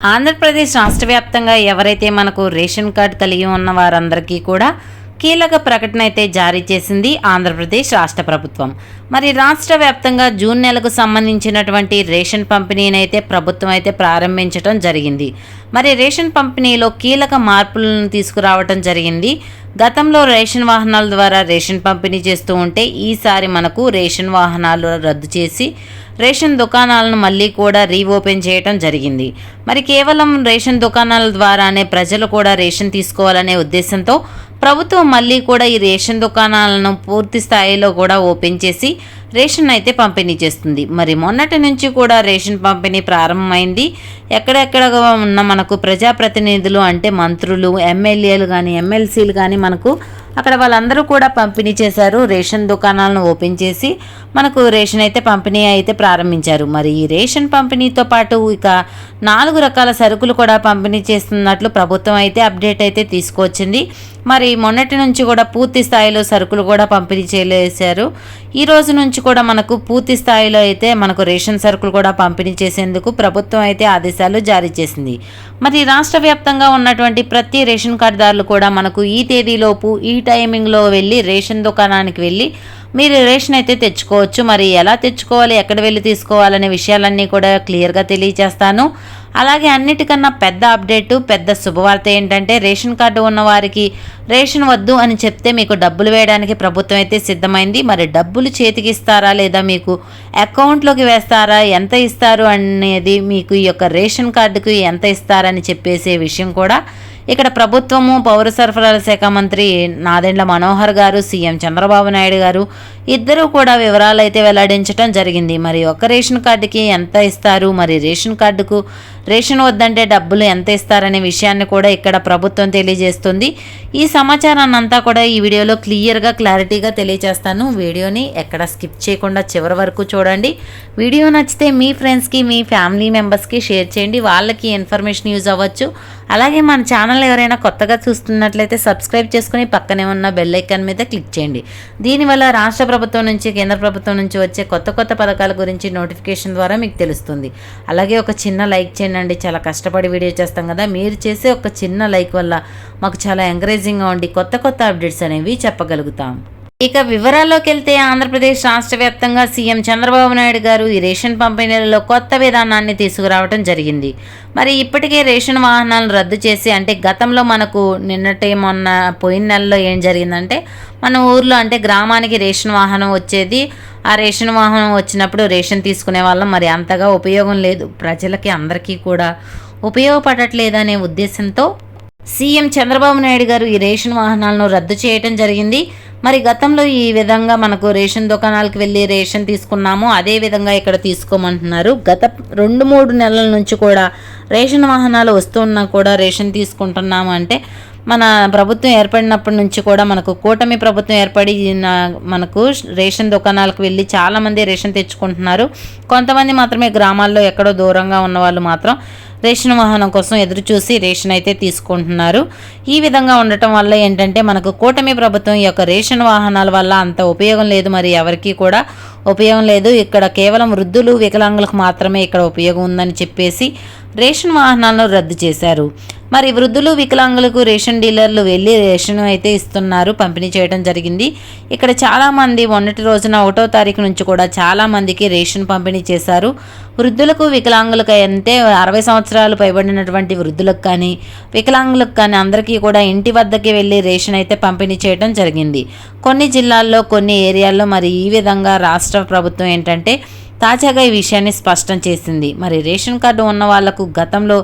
ఆంధ్రప్రదేశ్ రాష్ట్ర వ్యాప్తంగా ఎవరైతే మనకు రేషన్ కార్డు కలిగి ఉన్న వారందరికీ కూడా కీలక ప్రకటన అయితే జారీ చేసింది ఆంధ్రప్రదేశ్ రాష్ట్ర ప్రభుత్వం. మరి రాష్ట్ర వ్యాప్తంగా జూన్ నెలకు సంబంధించినటువంటి రేషన్ పంపిణీని అయితే ప్రభుత్వం అయితే ప్రారంభించడం జరిగింది. మరి రేషన్ పంపిణీలో కీలక మార్పులను తీసుకురావటం జరిగింది. గతంలో రేషన్ వాహనాల ద్వారా రేషన్ పంపిణీ చేస్తూ ఉంటే ఈసారి మనకు రేషన్ వాహనాలు రద్దు చేసి రేషన్ దుకాణాలను మళ్ళీ కూడా రీఓపెన్ చేయడం జరిగింది. మరి కేవలం రేషన్ దుకాణాల ద్వారానే ప్రజలు కూడా రేషన్ తీసుకోవాలనే ఉద్దేశంతో ప్రభుత్వం మళ్ళీ కూడా ఈ రేషన్ దుకాణాలను పూర్తి స్థాయిలో కూడా ఓపెన్ చేసి రేషన్ అయితే పంపిణీ చేస్తుంది. మరి మొన్నటి నుంచి కూడా రేషన్ పంపిణీ ప్రారంభమైంది. ఎక్కడెక్కడ ఉన్న మనకు ప్రజాప్రతినిధులు అంటే మంత్రులు ఎమ్మెల్యేలు కానీ ఎమ్మెల్సీలు కానీ మనకు అక్కడ వాళ్ళందరూ కూడా పంపిణీ చేశారు. రేషన్ దుకాణాలను ఓపెన్ చేసి మనకు రేషన్ అయితే పంపిణీ అయితే ప్రారంభించారు. మరి ఈ రేషన్ పంపిణీతో పాటు ఇక నాలుగు రకాల సరుకులు కూడా పంపిణీ చేస్తున్నట్లు ప్రభుత్వం అయితే అప్డేట్ అయితే తీసుకొచ్చింది. మరి మొన్నటి నుంచి కూడా పూర్తి స్థాయిలో సరుకులు కూడా పంపిణీ చేశారు. ఈ రోజు నుంచి కూడా మనకు పూర్తి స్థాయిలో అయితే మనకు రేషన్ సరుకులు కూడా పంపిణీ చేసేందుకు ప్రభుత్వం అయితే ఆదేశాలు జారీ చేసింది. మరి రాష్ట్ర వ్యాప్తంగా ఉన్నటువంటి ప్రతి రేషన్ కార్డుదారులు కూడా మనకు ఈ తేదీలోపు ఈ టైమింగ్లో వెళ్ళి రేషన్ దుకాణానికి వెళ్ళి మీరు రేషన్ అయితే తెచ్చుకోవచ్చు. మరి ఎలా తెచ్చుకోవాలి ఎక్కడ వెళ్ళి తీసుకోవాలనే విషయాలన్నీ కూడా క్లియర్గా తెలియజేస్తాను. అలాగే అన్నిటికన్నా పెద్ద అప్డేటు పెద్ద శుభవార్త ఏంటంటే రేషన్ కార్డు ఉన్న వారికి రేషన్ వద్దు అని చెప్తే మీకు డబ్బులు వేయడానికి ప్రభుత్వం అయితే సిద్ధమైంది. మరి డబ్బులు చేతికి ఇస్తారా లేదా మీకు అకౌంట్లోకి వేస్తారా ఎంత ఇస్తారు అనేది మీకు ఈ యొక్క రేషన్ కార్డుకు ఎంత ఇస్తారని చెప్పేసే విషయం కూడా ఇక్కడ ప్రభుత్వము పౌర సరఫరాల శాఖ మంత్రి నాదెండ్ల మనోహర్ గారు సీఎం చంద్రబాబు నాయుడు గారు ఇద్దరు కూడా వివరాలు అయితే వెల్లడించడం జరిగింది. మరి ఒక్క రేషన్ కార్డుకి ఎంత ఇస్తారు? మరి రేషన్ కార్డుకు రేషన్ వద్దంటే డబ్బులు ఎంత ఇస్తారనే విషయాన్ని కూడా ఇక్కడ ప్రభుత్వం తెలియజేస్తుంది. ఈ సమాచారాన్ని అంతా కూడా ఈ వీడియోలో క్లియర్గా క్లారిటీగా తెలియజేస్తాను వీడియోని ఎక్కడ స్కిప్ చేయకుండా చివరి వరకు చూడండి. వీడియో నచ్చితే మీ ఫ్రెండ్స్కి మీ ఫ్యామిలీ మెంబర్స్కి షేర్ చేయండి. వాళ్ళకి ఇన్ఫర్మేషన్ యూజ్ అవ్వచ్చు. అలాగే మన ఛానల్ ఎవరైనా కొత్తగా చూస్తున్నట్లయితే సబ్స్క్రైబ్ చేసుకుని పక్కనే ఉన్న బెల్ ఐకాన్ మీద క్లిక్ చేయండి. దీనివల్ల రాష్ట్ర ప్రభుత్వం నుంచి కేంద్ర ప్రభుత్వం నుంచి వచ్చే కొత్త కొత్త పథకాల గురించి నోటిఫికేషన్ ద్వారా మీకు తెలుస్తుంది. అలాగే ఒక చిన్న లైక్ చేయండి. చాలా కష్టపడి వీడియో చేస్తాం కదా. మీరు చేసే ఒక చిన్న లైక్ వల్ల మాకు చాలా ఎంకరేజింగ్గా ఉండి కొత్త కొత్త అప్డేట్స్ అనేవి చెప్పగలుగుతాం. ఇక వివరాల్లోకి వెళ్తే ఆంధ్రప్రదేశ్ రాష్ట్ర వ్యాప్తంగా సీఎం చంద్రబాబు నాయుడు గారు ఈ రేషన్ పంపిణీలలో కొత్త విధానాన్ని తీసుకురావడం జరిగింది. మరి ఇప్పటికే రేషన్ వాహనాలను రద్దు చేసి అంటే గతంలో మనకు నిన్నటి మొన్న పోయిన నెలలో ఏం జరిగిందంటే మన ఊర్లో అంటే గ్రామానికి రేషన్ వాహనం వచ్చేది ఆ రేషన్ వాహనం వచ్చినప్పుడు రేషన్ తీసుకునే వాళ్ళం. మరి అంతగా ఉపయోగం లేదు. ప్రజలకి అందరికీ కూడా ఉపయోగపడట్లేదనే ఉద్దేశంతో సీఎం చంద్రబాబు నాయుడు గారు ఈ రేషన్ వాహనాలను రద్దు చేయటం జరిగింది. మరి గతంలో ఈ విధంగా మనకు రేషన్ దుకాణాలకు వెళ్ళి రేషన్ తీసుకున్నాము. అదే విధంగా ఇక్కడ తీసుకోమంటున్నారు. గత రెండు మూడు నెలల నుంచి కూడా రేషన్ వాహనాలు వస్తున్నా కూడా రేషన్ తీసుకుంటున్నాము అంటే మన ప్రభుత్వం ఏర్పడినప్పటి నుంచి కూడా మనకు కూటమి ప్రభుత్వం ఏర్పడి మనకు రేషన్ దుకాణాలకు వెళ్ళి చాలామంది రేషన్ తెచ్చుకుంటున్నారు. కొంతమంది మాత్రమే గ్రామాల్లో ఎక్కడో దూరంగా ఉన్న వాళ్ళు మాత్రం రేషన్ వాహనం కోసం ఎదురు చూసి రేషన్ అయితే తీసుకుంటున్నారు. ఈ విధంగా ఉండటం వల్ల ఏంటంటే మనకు కూటమి ప్రభుత్వం ఈ యొక్క రేషన్ వాహనాల వల్ల అంత ఉపయోగం లేదు. మరి ఎవరికీ కూడా ఉపయోగం లేదు. ఇక్కడ కేవలం వృద్ధులు వికలాంగులకు మాత్రమే ఇక్కడ ఉపయోగం ఉందని చెప్పేసి రేషన్ వాహనాలను రద్దు చేశారు. మరి వృద్ధులు వికలాంగులకు రేషన్ డీలర్లు వెళ్ళి రేషన్ అయితే ఇస్తున్నారు పంపిణీ చేయడం జరిగింది. ఇక్కడ చాలామంది మొన్నటి రోజున ఒకటో తారీఖు నుంచి కూడా చాలామందికి రేషన్ పంపిణీ చేశారు. వృద్ధులకు వికలాంగులకు అంటే అరవై సంవత్సరాలు పైబడినటువంటి వృద్ధులకు కానీ వికలాంగులకు కానీ అందరికీ కూడా ఇంటి వద్దకి వెళ్ళి రేషన్ అయితే పంపిణీ చేయడం జరిగింది. కొన్ని జిల్లాల్లో కొన్ని ఏరియాల్లో మరి ఈ విధంగా రాష్ట్ర ప్రభుత్వం ఏంటంటే తాజాగా ఈ విషయాన్ని స్పష్టం చేసింది. మరి రేషన్ కార్డు ఉన్న వాళ్ళకు గతంలో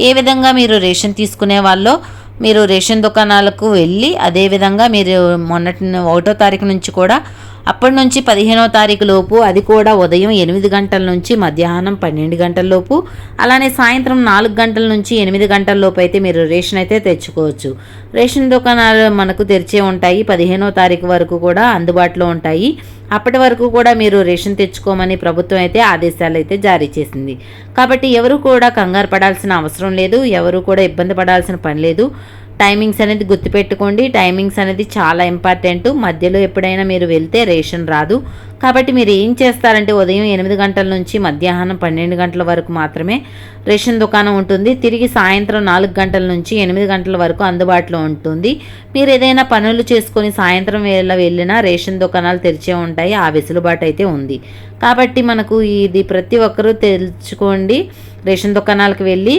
ఏ విధంగా మీరు రేషన్ తీసుకునే వాళ్ళో మీరు రేషన్ దుకాణాలకు వెళ్ళి అదేవిధంగా మీరు మొన్నటి ఒకటో తారీఖు నుంచి కూడా అప్పటి నుంచి పదిహేనో తారీఖు లోపు అది కూడా ఉదయం ఎనిమిది గంటల నుంచి మధ్యాహ్నం పన్నెండు గంటల లోపు. అలానే సాయంత్రం నాలుగు గంటల నుంచి ఎనిమిది గంటల లోపు అయితే మీరు రేషన్ అయితే తెచ్చుకోవచ్చు. రేషన్ దుకాణాలు మనకు తెరిచే ఉంటాయి పదిహేనో తారీఖు వరకు కూడా అందుబాటులో ఉంటాయి. అప్పటి వరకు కూడా మీరు రేషన్ తెచ్చుకోమని ప్రభుత్వం అయితే ఆదేశాలు అయితే జారీ చేసింది. కాబట్టి ఎవరు కూడా కంగారు పడాల్సిన అవసరం లేదు ఎవరు కూడా ఇబ్బంది పడాల్సిన పని లేదు. టైమింగ్స్ అనేది గుర్తుపెట్టుకోండి. టైమింగ్స్ అనేది చాలా ఇంపార్టెంట్. మధ్యలో ఎప్పుడైనా మీరు వెళ్తే రేషన్ రాదు. కాబట్టి మీరు ఏం చేస్తారంటే ఉదయం ఎనిమిది గంటల నుంచి మధ్యాహ్నం పన్నెండు గంటల వరకు మాత్రమే రేషన్ దుకాణం ఉంటుంది. తిరిగి సాయంత్రం నాలుగు గంటల నుంచి ఎనిమిది గంటల వరకు అందుబాటులో ఉంటుంది. మీరు ఏదైనా పనులు చేసుకొని సాయంత్రం వేళ వెళ్ళినా రేషన్ దుకాణాలు తెరిచే ఉంటాయి. ఆ వెసులుబాటు అయితే ఉంది. కాబట్టి మనకు ఇది ప్రతి ఒక్కరూ తెలుసుకోండి. రేషన్ దుకాణాలకు వెళ్ళి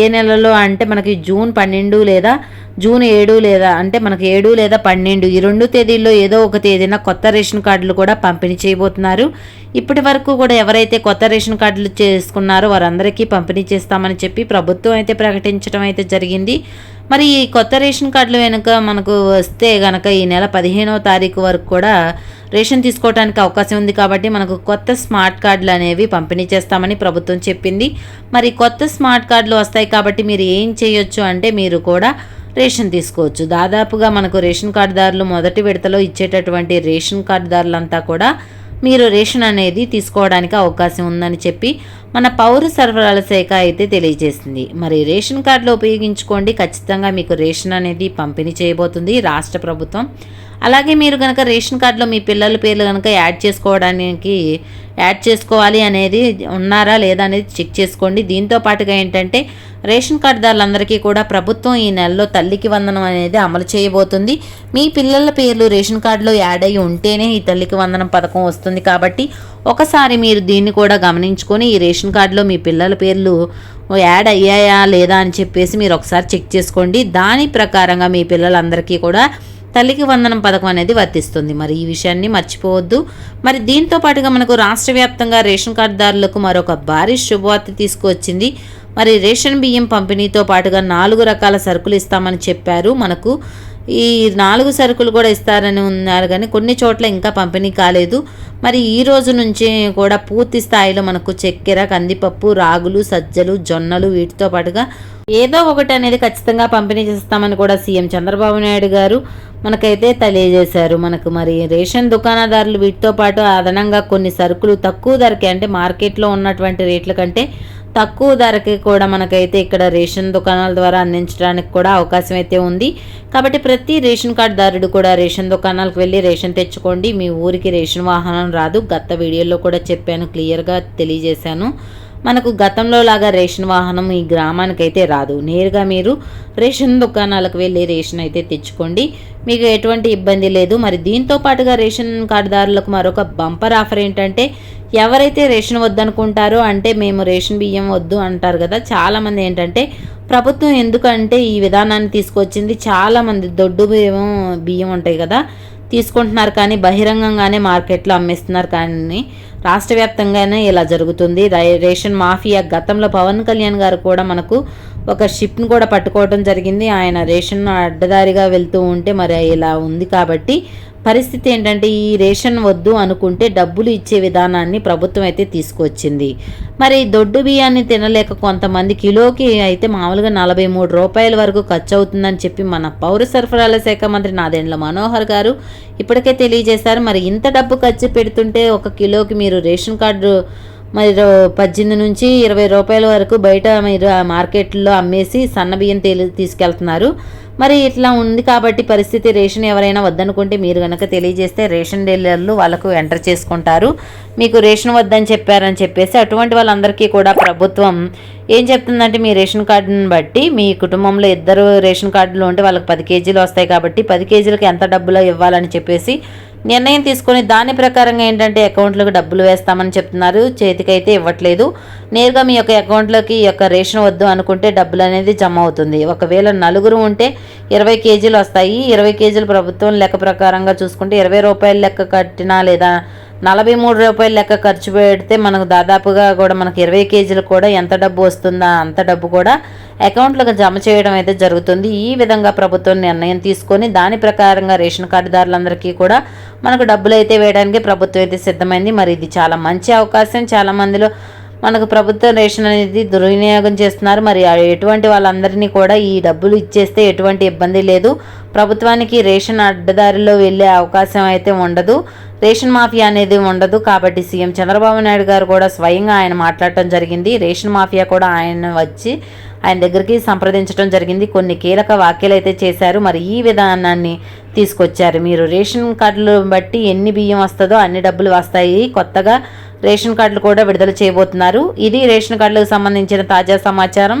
ఏ నెలలో అంటే మనకి జూన్ పన్నెండు లేదా జూన్ ఏడు లేదా అంటే మనకి ఏడు లేదా పన్నెండు ఈ రెండు తేదీల్లో ఏదో ఒక తేదీన కొత్త రేషన్ కార్డులు కూడా పంపిణీ చేయబోతున్నారు. ఇప్పటి వరకు కూడా ఎవరైతే కొత్త రేషన్ కార్డులు చేసుకున్నారో వారందరికీ పంపిణీ చేస్తామని చెప్పి ప్రభుత్వం అయితే ప్రకటించడం అయితే జరిగింది. మరి ఈ కొత్త రేషన్ కార్డులు వెనుక మనకు వస్తే గనక ఈ నెల పదిహేనవ తారీఖు వరకు కూడా రేషన్ తీసుకోవడానికి అవకాశం ఉంది కాబట్టి మనకు కొత్త స్మార్ట్ కార్డులు అనేవి పంపిణీ చేస్తామని ప్రభుత్వం చెప్పింది. మరి కొత్త స్మార్ట్ కార్డులు వస్తాయి కాబట్టి మీరు ఏం చేయొచ్చు అంటే మీరు కూడా రేషన్ తీసుకోవచ్చు. దాదాపుగా మనకు రేషన్ కార్డుదారులు మొదటి విడతలో ఇచ్చేటటువంటి రేషన్ కార్డుదారులంతా కూడా మీరు రేషన్ అనేది తీసుకోవడానికి అవకాశం ఉందని చెప్పి మన పౌర సరఫరాల శాఖ అయితే తెలియజేసింది. మరి రేషన్ కార్డులు ఉపయోగించుకోండి. ఖచ్చితంగా మీకు రేషన్ అనేది పంపిణీ చేయబోతుంది రాష్ట్ర ప్రభుత్వం. అలాగే మీరు కనుక రేషన్ కార్డులో మీ పిల్లల పేర్లు కనుక యాడ్ చేసుకోవడానికి యాడ్ చేసుకోవాలి అనేది ఉన్నారా లేదా అనేది చెక్ చేసుకోండి. దీంతో పాటుగా ఏంటంటే రేషన్ కార్డుదారులందరికీ కూడా ప్రభుత్వం ఈ నెలలో తల్లికి వందనం అనేది అమలు చేయబోతుంది. మీ పిల్లల పేర్లు రేషన్ కార్డులో యాడ్ అయ్యి ఉంటేనే ఈ తల్లికి వందనం పథకం వస్తుంది కాబట్టి ఒకసారి మీరు దీన్ని కూడా గమనించుకొని ఈ రేషన్ కార్డులో మీ పిల్లల పేర్లు యాడ్ అయ్యాయా లేదా అని చెప్పేసి మీరు ఒకసారి చెక్ చేసుకోండి. దాని ప్రకారంగా మీ పిల్లలందరికీ కూడా తల్లికి వందనం పథకం అనేది వర్తిస్తుంది. మరి ఈ విషయాన్ని మర్చిపోవద్దు. మరి దీంతో పాటుగా మనకు రాష్ట్ర వ్యాప్తంగా రేషన్ కార్డుదారులకు మరొక భారీ శుభవార్త తీసుకువచ్చింది. మరి రేషన్ బియ్యం పంపిణీతో పాటుగా నాలుగు రకాల సరుకులు ఇస్తామని చెప్పారు. మనకు ఈ నాలుగు సరుకులు కూడా ఇస్తారని ఉన్నారు కానీ కొన్ని చోట్ల ఇంకా పంపిణీ కాలేదు. మరి ఈ రోజు నుంచి కూడా పూర్తి స్థాయిలో మనకు చక్కెర కందిపప్పు రాగులు సజ్జలు జొన్నలు వీటితో పాటుగా ఏదో ఒకటి అనేది ఖచ్చితంగా పంపిణీ చేస్తామని కూడా సీఎం చంద్రబాబు నాయుడు గారు మనకైతే తెలియజేశారు. మనకు మరి రేషన్ దుకాణదారులు వీటితో పాటు అదనంగా కొన్ని సరుకులు తక్కువ ధరకే అంటే మార్కెట్లో ఉన్నటువంటి రేట్ల కంటే తక్కువ ధరకి కూడా మనకైతే ఇక్కడ రేషన్ దుకాణాల ద్వారా అందించడానికి కూడా అవకాశం అయితే ఉంది. కాబట్టి ప్రతి రేషన్ కార్డుదారుడు కూడా రేషన్ దుకాణాలకు వెళ్ళి రేషన్ తెచ్చుకోండి. మీ ఊరికి రేషన్ వాహనం రాదు. గత వీడియోలో కూడా చెప్పాను క్లియర్గా తెలియజేశాను. మనకు గతంలో లాగా రేషన్ వాహనం ఈ గ్రామానికి అయితే రాదు. నేరుగా మీరు రేషన్ దుకాణాలకు వెళ్ళి రేషన్ అయితే తెచ్చుకోండి. మీకు ఎటువంటి ఇబ్బంది లేదు. మరి దీంతో పాటుగా రేషన్ కార్డుదారులకు మరొక బంపర్ ఆఫర్ ఏంటంటే ఎవరైతే రేషన్ వద్దనుకుంటారో అంటే మేము రేషన్ బియ్యం వద్దు అంటారు కదా చాలామంది ఏంటంటే ప్రభుత్వం ఎందుకంటే ఈ విధానాన్ని తీసుకొచ్చింది? చాలామంది దొడ్డు బియ్యం బియ్యం ఉంటాయి కదా తీసుకుంటున్నారు కానీ బహిరంగంగానే మార్కెట్లో అమ్మేస్తున్నారు కానీ రాష్ట్ర వ్యాప్తంగానే ఇలా జరుగుతుంది. రేషన్ మాఫియా గతంలో పవన్ కళ్యాణ్ గారు కూడా మనకు ఒక షిప్ను కూడా పట్టుకోవడం జరిగింది. ఆయన రేషన్ అడ్డదారిగా వెళ్తూ ఉంటే మరి ఇలా ఉంది కాబట్టి పరిస్థితి ఏంటంటే ఈ రేషన్ వద్దు అనుకుంటే డబ్బులు ఇచ్చే విధానాన్ని ప్రభుత్వం అయితే తీసుకొచ్చింది. మరి దొడ్డు బియ్యాన్ని తినలేక కొంతమంది కిలోకి అయితే మామూలుగా నలభై మూడు రూపాయల వరకు ఖర్చు అవుతుందని చెప్పి మన పౌర సరఫరాల శాఖ మంత్రి నాదెండ్ల మనోహర్ గారు ఇప్పటికే తెలియజేశారు. మరి ఇంత డబ్బు ఖర్చు పెడుతుంటే ఒక కిలోకి మీరు రేషన్ కార్డు మరి పద్దెనిమిది నుంచి ఇరవై రూపాయల వరకు బయట మీరు మార్కెట్లో అమ్మేసి సన్న బియ్యం తేలి తీసుకెళ్తున్నారు. మరి ఇట్లా ఉంది కాబట్టి పరిస్థితి రేషన్ ఎవరైనా వద్దనుకుంటే మీరు కనుక తెలియజేస్తే రేషన్ డీలర్లు వాళ్ళకు ఎంటర్ చేసుకుంటారు. మీకు రేషన్ వద్దని చెప్పారని చెప్పేసి అటువంటి వాళ్ళందరికీ కూడా ప్రభుత్వం ఏం చెప్తుందంటే మీ రేషన్ కార్డుని బట్టి మీ కుటుంబంలో ఇద్దరు రేషన్ కార్డులు ఉంటే వాళ్ళకి పది కేజీలు వస్తాయి కాబట్టి పది కేజీలకు ఎంత డబ్బులో ఇవ్వాలని చెప్పేసి నిర్ణయం తీసుకొని దాని ప్రకారంగా ఏంటంటే అకౌంట్లోకి డబ్బులు వేస్తామని చెప్తున్నారు. చేతికైతే ఇవ్వట్లేదు. నేరుగా మీ యొక్క అకౌంట్లోకి ఈ యొక్క రేషన్ వద్దు అనుకుంటే డబ్బులు అనేది జమ అవుతుంది. ఒకవేళ నలుగురు ఉంటే ఇరవై కేజీలు వస్తాయి. ఇరవై కేజీలు ప్రభుత్వం లెక్క ప్రకారంగా చూసుకుంటే ఇరవై రూపాయలు లెక్క కట్టినా లేదా నలభై మూడు రూపాయలు లెక్క ఖర్చు పెడితే మనకు దాదాపుగా కూడా మనకు ఇరవై కేజీలు కూడా ఎంత డబ్బు వస్తుందా అంత డబ్బు కూడా అకౌంట్లకు జమ చేయడం అయితే జరుగుతుంది. ఈ విధంగా ప్రభుత్వం నిర్ణయం తీసుకొని దాని ప్రకారంగా రేషన్ కార్డుదారులందరికీ కూడా మనకు డబ్బులు అయితే వేయడానికి ప్రభుత్వం అయితే సిద్ధమైంది. మరి ఇది చాలా మంచి అవకాశం. చాలా మందిలో మనకు ప్రభుత్వం రేషన్ అనేది దుర్వినియోగం చేస్తున్నారు. మరి ఎటువంటి వాళ్ళందరినీ కూడా ఈ డబ్బులు ఇచ్చేస్తే ఎటువంటి ఇబ్బంది లేదు. ప్రభుత్వానికి రేషన్ అడ్డదారిలో వెళ్ళే అవకాశం అయితే ఉండదు. రేషన్ మాఫియా అనేది ఉండదు. కాబట్టి సీఎం చంద్రబాబు నాయుడు గారు కూడా స్వయంగా ఆయన మాట్లాడటం జరిగింది. రేషన్ మాఫియా కూడా ఆయన వచ్చి ఆయన దగ్గరికి సంప్రదించడం జరిగింది. కొన్ని కీలక వ్యాఖ్యలు అయితే చేశారు. మరి ఈ విధానాన్ని తీసుకొచ్చారు. మీరు రేషన్ కార్డులు బట్టి ఎన్ని బియ్యం వస్తుందో అన్ని డబ్బులు వస్తాయి. కొత్తగా రేషన్ కార్డులు కూడా విడుదల చేయబోతున్నారు. ఇది రేషన్ కార్డులకు సంబంధించిన తాజా సమాచారం.